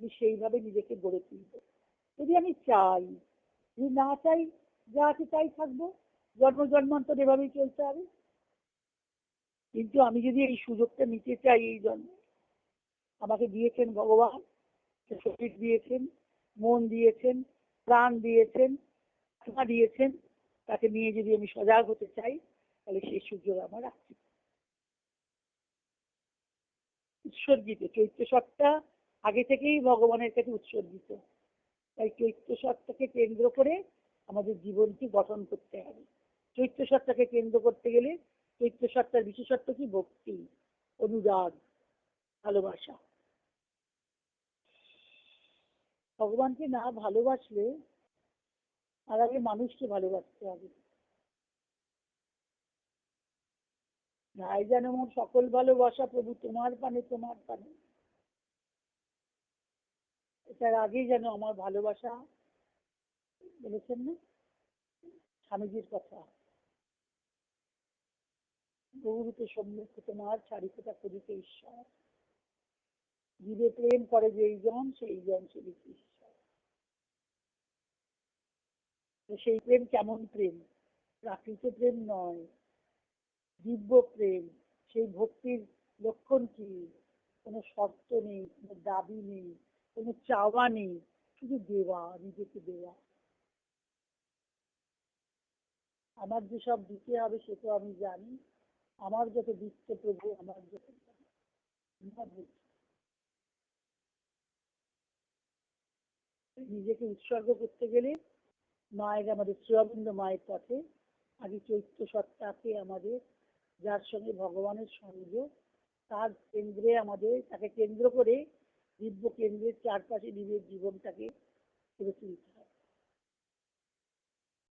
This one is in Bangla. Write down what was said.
আমি সেইভাবে নিজেকে গড়ে তুলব যদি আমি চাই, যদি না চাই, যা আছে তাই থাকব। জন্ম জন্মান্তর এভাবেই চলতে হবে। কিন্তু আমি যদি এই সুযোগটা নিতে চাই এই জন্মে, আমাকে দিয়েছেন ভগবান শরীর দিয়েছেন, মন দিয়েছেন, প্রাণ দিয়েছেন, আত্মা দিয়েছেন, তাকে নিয়ে যদি আমি সজাগ হতে চাই, তাহলে সেই সুযোগ আমার আছে। উৎসর্গিত চৈত্র সত্তা আগে থেকেই ভগবানের কাছে উৎসর্গিত। তাই চৈত্র সত্তাকে কেন্দ্র করে আমাদের জীবনকে গঠন করতে হবে। চৈত্র সত্তাকে কেন্দ্র করতে গেলে চৈত্র সত্তার বিশেষত্ব কি? ভক্তি, অনুরাগ, ভালোবাসা। ভগবানকে না ভালোবাসলে আর আগে মানুষকে ভালোবাসতে হবে। ভাই যেন সকল ভালোবাসা প্রভু তোমার পানে তোমার পানে। এটার আগেই যেন আমার ভালোবাসা বলেছেন না? স্বামীজির কথা। গৌরূপে সম্মুখ তোমার চারিকতা করিতে ঈশ্বর। জীবে প্রেম করে যেই জন সেই জন তো সেই প্রেম কেমন প্রেম? প্রাকৃত প্রেম নয়, দিব্য প্রেম। সেই ভক্তির লক্ষণ কি? কোনো শর্ত নেই, কোনো দাবি নেই। কোনো চাওয়া নেই, শুধু দেওয়া, নিজেকে দেওয়া। আমার যেসব দিতে হবে সে তো আমি জানি। আমার যত দিচ্ছে প্রভু, আমার যত নিজেকে উৎসর্গ করতে গেলে মায়ের আমাদের শ্রীঅরবিন্দ মায়ের পথে আগে চৈত্র সত্তাকে আমাদের যার সঙ্গে ভগবানের সংযোগ তার কেন্দ্রে আমাদের, তাকে কেন্দ্র করে দিব্য কেন্দ্রের চারপাশে নিজের জীবনটাকে গড়ে তুলতে